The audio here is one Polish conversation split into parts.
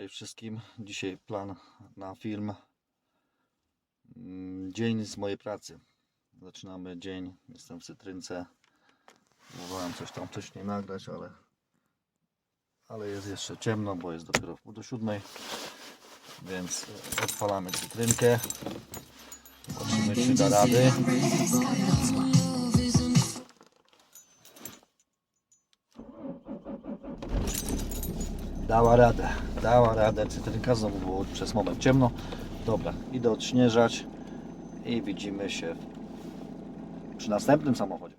Cześć wszystkim. Dzisiaj plan na film. Mm, Dzień z mojej pracy. Zaczynamy dzień. Jestem w Cytrynce. Próbowałem coś tam wcześniej nagrać, ale ale jest jeszcze ciemno, bo jest dopiero w pół do siódmej. Więc odpalamy cytrynkę. Zobaczymy czy da rady. Dała radę, dała radę. Cytrynka znowu było przez moment ciemno. Dobra, idę odśnieżać i widzimy się przy następnym samochodzie.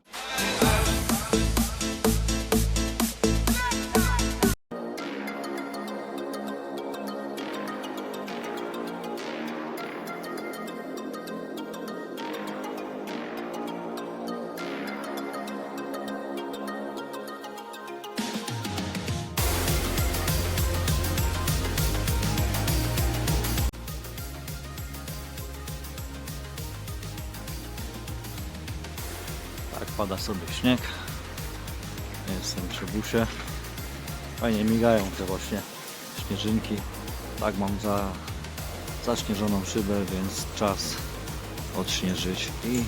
Pada sobie śnieg. Jestem przy busie. Fajnie migają te właśnie śnieżynki. Tak mam za zaśnieżoną szybę, więc czas odśnieżyć i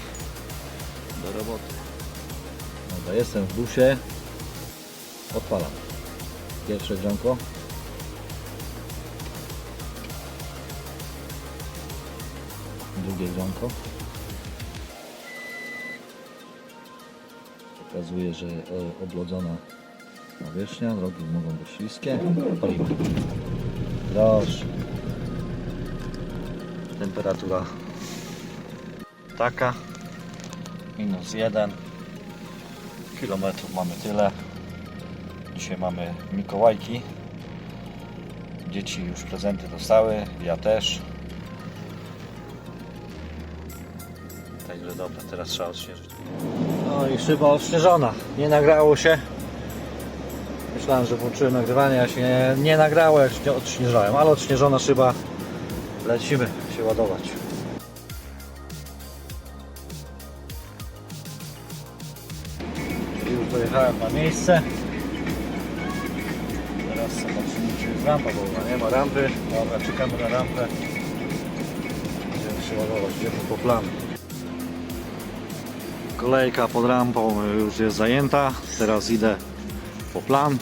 do roboty. Dobra, jestem w busie. Odpalam. Pierwsze grzanko. Drugie grzanko. Pokazuje, że e, oblodzona powierzchnia, drogi mogą być śliskie. Palimy. Proszę. Temperatura taka. Minus jeden. Kilometrów mamy tyle. Dzisiaj mamy Mikołajki. Dzieci już prezenty dostały, ja też. Także dobra, teraz trzeba odświeżyć. No i szyba odśnieżona. Nie nagrało się. Myślałem, że włączyłem nagrywanie, a się nie, nie nagrało jak odśnieżałem, ale odśnieżona szyba. Lecimy się ładować. Już dojechałem na miejsce. Teraz zobaczymy, czy jest rampa, bo nie ma rampy. Dobra, czekamy na rampę. Będziemy się ładować, idziemy po planu. Kolejka pod rampą już jest zajęta. Teraz idę po plan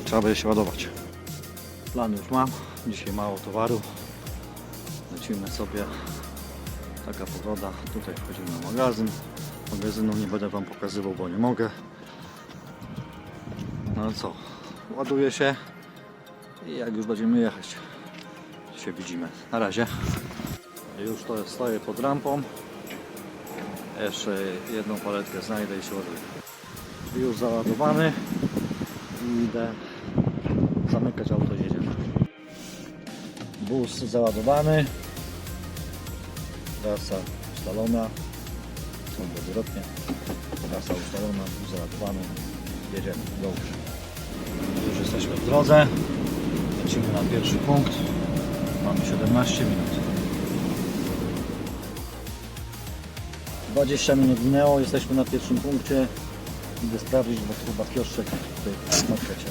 i trzeba będzie się ładować. Plan już mam. Dzisiaj mało towaru. Lecimy sobie. Taka pogoda. Tutaj wchodzimy na magazyn. Magazynu nie będę Wam pokazywał, bo nie mogę. No co? Ładuję się i jak już będziemy jechać, się widzimy. Na razie. Już to stoję pod rampą. Jeszcze jedną paletkę znajdę i się ładuję. Już załadowany. I idę zamykać auto i jedziemy. Bus załadowany. Trasa ustalona. Są odwrotnie. Trasa ustalona, bus załadowany. Jedziemy. Dobrze. Już jesteśmy w drodze. Lecimy na pierwszy punkt. Mamy 17 minut. 20 minut minęło, jesteśmy na pierwszym punkcie. Idę sprawdzić, bo chyba kioszek tutaj markecie.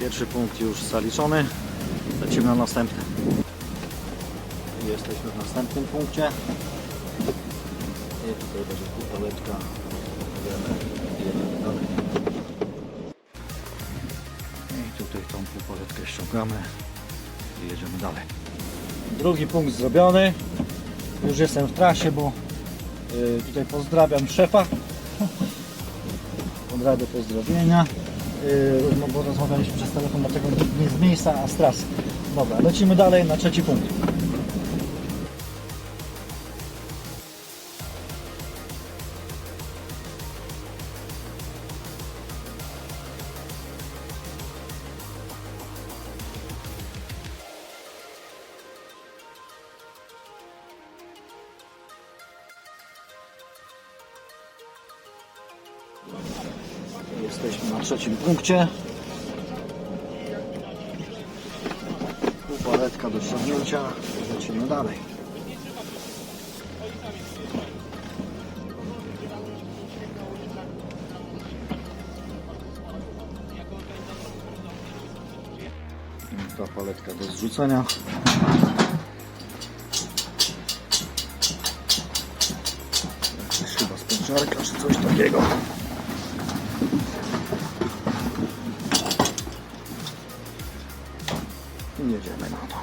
Pierwszy punkt już zaliczony. Lecimy na następny. Jesteśmy w następnym punkcie. I tutaj będzie kupeleczka. Jedziemy, jedziemy dalej. I tutaj tą pupaletkę ściągamy i jedziemy dalej. Drugi punkt zrobiony. Już jestem w trasie, bo y, tutaj pozdrawiam szefa. Od rady pozdrowienia. Y, bo rozmawialiśmy przez telefon, dlatego nie z miejsca, a z trasy. Dobra, lecimy dalej na trzeci punkt. Jesteśmy na trzecim punkcie. Paletka do ściągnięcia. Lecimy dalej. paletka do zrzucenia. Chyba spęczarka czy coś takiego. Jedziemy na to.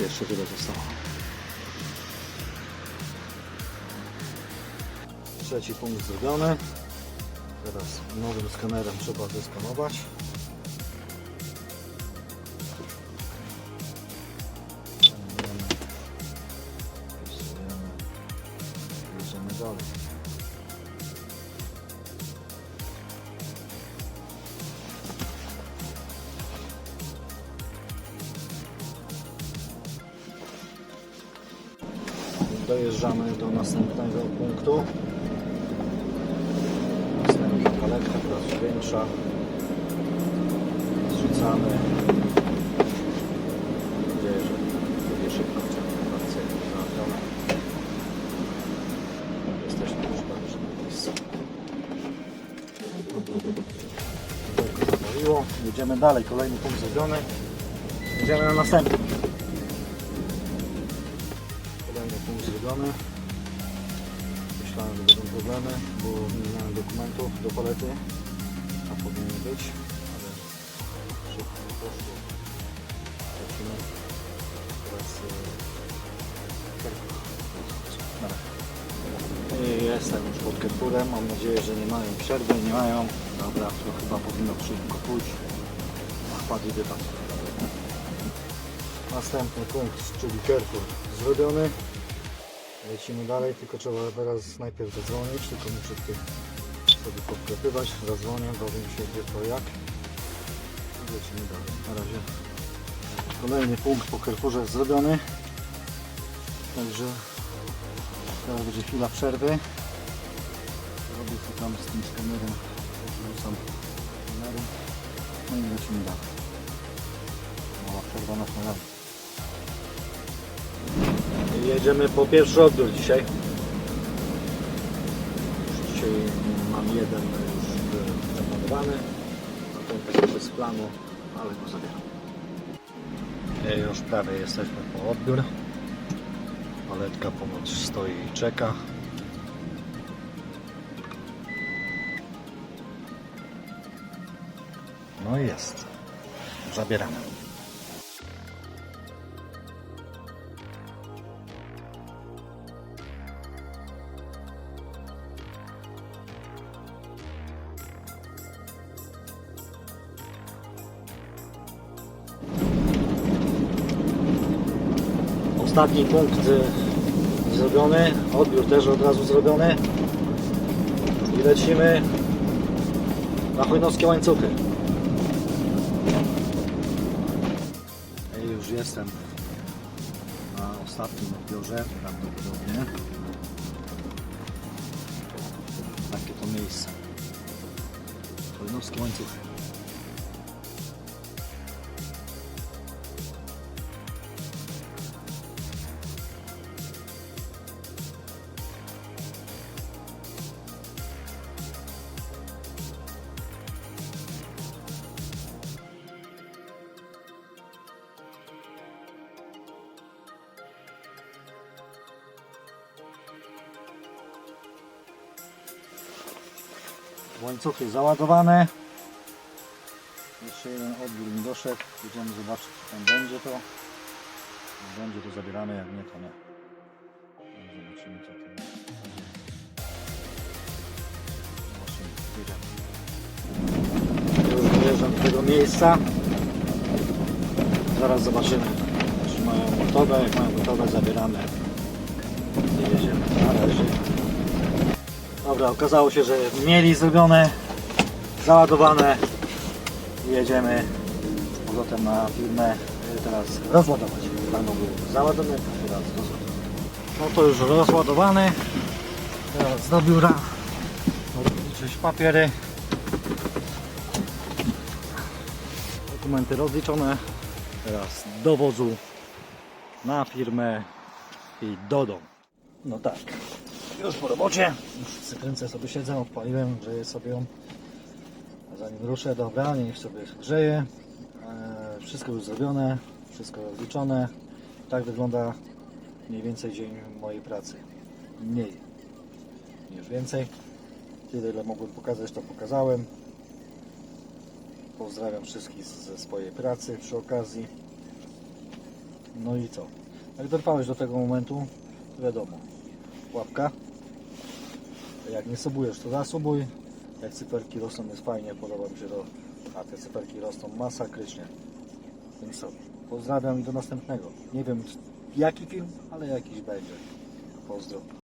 Jeszcze tyle zostało. Trzeci punkt zrobiony. Teraz nowym skanerem trzeba zeskanować. Dojeżdżamy do następnego punktu. Następna paletka, teraz większa. Zrzucamy. Mam nadzieję, że będzie szybko akcja załatwiona. Jesteśmy już prawie na miejscu. Zapaliło. Jedziemy dalej, kolejny punkt zrobiony. Jedziemy na następny. Zrobiony. Myślałem, że będą problemy, bo nie miałem dokumentów do palety, a powinien być, ale szybko nie poszło. Lecimy. Teraz e. Dobra. I jestem już pod Kerkurem, mam nadzieję, że nie mają przerwy, nie mają. Dobra, to chyba powinno szybko pójść. Padli dywan. Następny punkt, czyli Kerkur zrobiony. Lecimy dalej, tylko trzeba teraz najpierw zadzwonić, tylko muszę tutaj sobie podklepywać, zadzwonię, dowiem się gdzie to jak lecimy dalej. Na razie kolejny punkt po Carrefourze zrobiony, także teraz będzie chwila przerwy. Robię co tam z tym skanerem, wrzucam kamery, no i lecimy dalej. Mała przerwa na śniadanie. Jedziemy po pierwszy odbiór dzisiaj. Już dzisiaj mam jeden już e, zaplanowany. A ten taki bez planu, ale go zabieram. E, Już prawie jesteśmy po odbiór. Paletka ponoć stoi i czeka. No jest. Zabieramy. Ostatni punkt y, zrobiony, odbiór też od razu zrobiony i lecimy na chojnowskie łańcuchy. I już jestem na ostatnim odbiorze prawdopodobnie. Takie to miejsce. Chojnowskie łańcuchy. Łańcuchy załadowane. Jeszcze jeden odbiór mi doszedł. Idziemy zobaczyć, czy tam będzie to. Będzie, to zabieramy, jak nie, to nie. Zobaczymy, co to jest. Zobaczymy, jedziemy. Już dojeżdżam do tego miejsca. Zaraz zobaczymy, czy mają gotowe. Jak mają gotowe, zabieramy i jedziemy. Na razie. Dobra, okazało się, że mieli zrobione, załadowane jedziemy z powrotem na firmę y, teraz rozładować. Rano był teraz rozładować. No to już rozładowany. Teraz do biura. Rozliczyć papiery. Dokumenty rozliczone. Teraz do wozu na firmę i do domu. No tak. Już po robocie. Już sobie siedzę, odpaliłem, grzeję sobie ją. Zanim ruszę, dobra, niech sobie grzeje. Eee, wszystko już zrobione, wszystko rozliczone. Tak wygląda mniej więcej dzień mojej pracy. Mniej niż więcej. Tyle ile mogłem pokazać, to pokazałem. Pozdrawiam wszystkich ze swojej pracy przy okazji. No i co? Jak dotrwałeś do tego momentu, wiadomo. Łapka. Jak nie subujesz, to zasubuj. Jak cyferki rosną, jest fajnie, podoba mi się to. A te cyferki rosną masakrycznie. Więc co? Pozdrawiam i do następnego. Nie wiem jaki film, ale jakiś będzie. Pozdro.